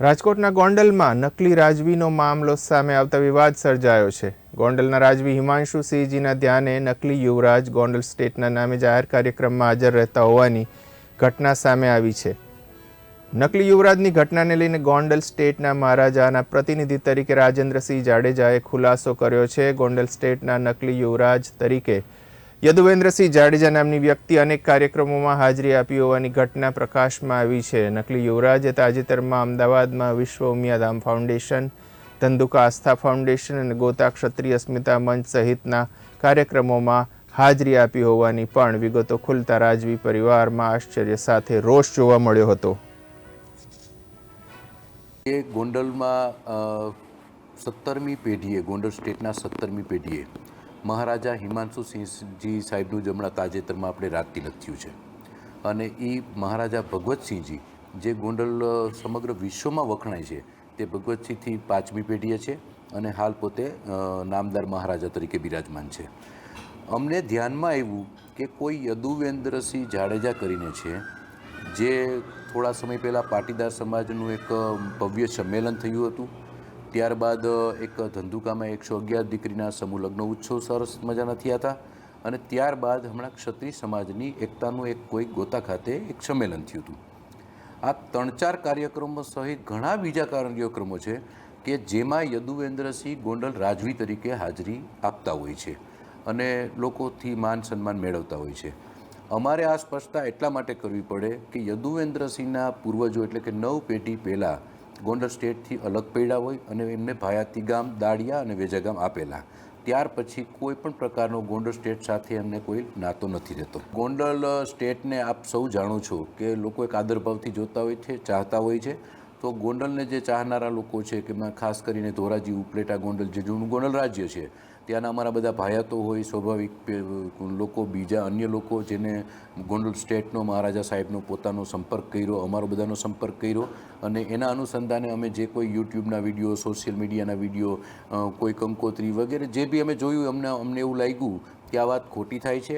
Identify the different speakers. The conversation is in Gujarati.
Speaker 1: રાજકોટના ગોંડલમાં નકલી રાજવીનો મામલો સામે આવતા વિવાદ સર્જાયો છે. ગોંડલના રાજવી હિમાંશુ સિંહજીના ધ્યાને નકલી યુવરાજ ગોંડલ સ્ટેટના નામે જાહેર કાર્યક્રમમાં હાજર રહેતા હોવાની ઘટના સામે આવી છે. નકલી યુવરાજની ઘટનાને લઈને ગોંડલ સ્ટેટના મહારાજાના પ્રતિનિધિ તરીકે રાજેન્દ્રસિંહ જાડેજાએ ખુલાસો કર્યો છે. ગોંડલ સ્ટેટના નકલી યુવરાજ તરીકે યદુવેન્દ્રસિંહ જાડેજા નામની વ્યક્તિ અનેક કાર્યક્રમોમાં હાજરી આપી હોવાની ઘટના પ્રકાશમાં આવી છે. નકલી યુવરાજે તાજેતરમાં અમદાવાદમાં વિશ્વ ઉમિયાધામ ફાઉન્ડેશન, ધંધુકા આસ્થા ફાઉન્ડેશન અને ગોતા ક્ષત્રિય અસ્મિતા મંચ સહિતના કાર્યક્રમોમાં હાજરી આપી હોવાની પણ વિગતો ખુલતા રાજવી પરિવારમાં આશ્ચર્ય સાથે રોષ જોવા મળ્યો હતો.
Speaker 2: એ ગોંડલમાં સત્તરમી પેઢીએ, ગોંડલ સ્ટેટના સત્તરમી પેઢીએ મહારાજા હિમાંશુ સિંહજી સાહેબનું જ હમણાં તાજેતરમાં આપણે રાત થયું છે. અને એ મહારાજા ભગવતસિંહજી જે ગોંડલ સમગ્ર વિશ્વમાં વખણાય છે, તે ભગવતસિંહથી પાંચમી પેઢીએ છે અને હાલ પોતે નામદાર મહારાજા તરીકે બિરાજમાન છે. અમને ધ્યાનમાં આવ્યું કે કોઈ યદુવેન્દ્રસિંહ જાડેજા કરીને છે, જે થોડા સમય પહેલાં પાટીદાર સમાજનું એક ભવ્ય સંમેલન થયું હતું ત્યારબાદ એક ધંધુકામાં એકસો અગિયાર દીકરીના સમૂહ લગ્ન ઉત્સવ સરસ મજાના થયા હતા અને ત્યારબાદ હમણાં ક્ષત્રિય સમાજની એકતાનું એક કોઈ ગોતા ખાતે એક સંમેલન થયું હતું. આ ત્રણ ચાર કાર્યક્રમો સહિત ઘણા બીજા કાર્યક્રમો છે કે જેમાં યદુવેન્દ્રસિંહ ગોંડલ રાજવી તરીકે હાજરી આપતા હોય છે અને લોકોથી માન સન્માન મેળવતા હોય છે. અમારે આ સ્પષ્ટતા એટલા માટે કરવી પડે કે યદુવેન્દ્રસિંહના પૂર્વજો એટલે કે નવ પેઢી પહેલાં ગોંડલ સ્ટેટથી અલગ પડ્યા હોય અને એમને ભાયાતી ગામ, દાળિયા અને વેજા ગામ આપેલા. ત્યાર પછી કોઈ પણ પ્રકારનો ગોંડલ સ્ટેટ સાથે એમને કોઈ નાતો નથી રહેતો. ગોંડલ સ્ટેટને આપ સૌ જાણો છો કે લોકો એક આદરભાવથી જોતા હોય છે, ચાહતા હોય છે તો ગોંડલને જે ચાહનારા લોકો છે કે ખાસ કરીને ધોરાજી, ઉપલેટા ગોંડલ જે જૂનું ગોંડલ રાજ્ય છે, ત્યાંના અમારા બધા ભાયાતો હોય, સ્વાભાવિક લોકો, બીજા અન્ય લોકો જેને ગોંડલ સ્ટેટનો મહારાજા સાહેબનો પોતાનો સંપર્ક કર્યો, અમારો બધાનો સંપર્ક કર્યો અને એના અનુસંધાને અમે જે કોઈ યુટ્યુબના વીડિયો, સોશિયલ મીડિયાના વીડિયો કોઈ કંકોત્રી વગેરે જે બી અમે જોયું, અમને અમને એવું લાગ્યું કે આ વાત ખોટી થાય છે.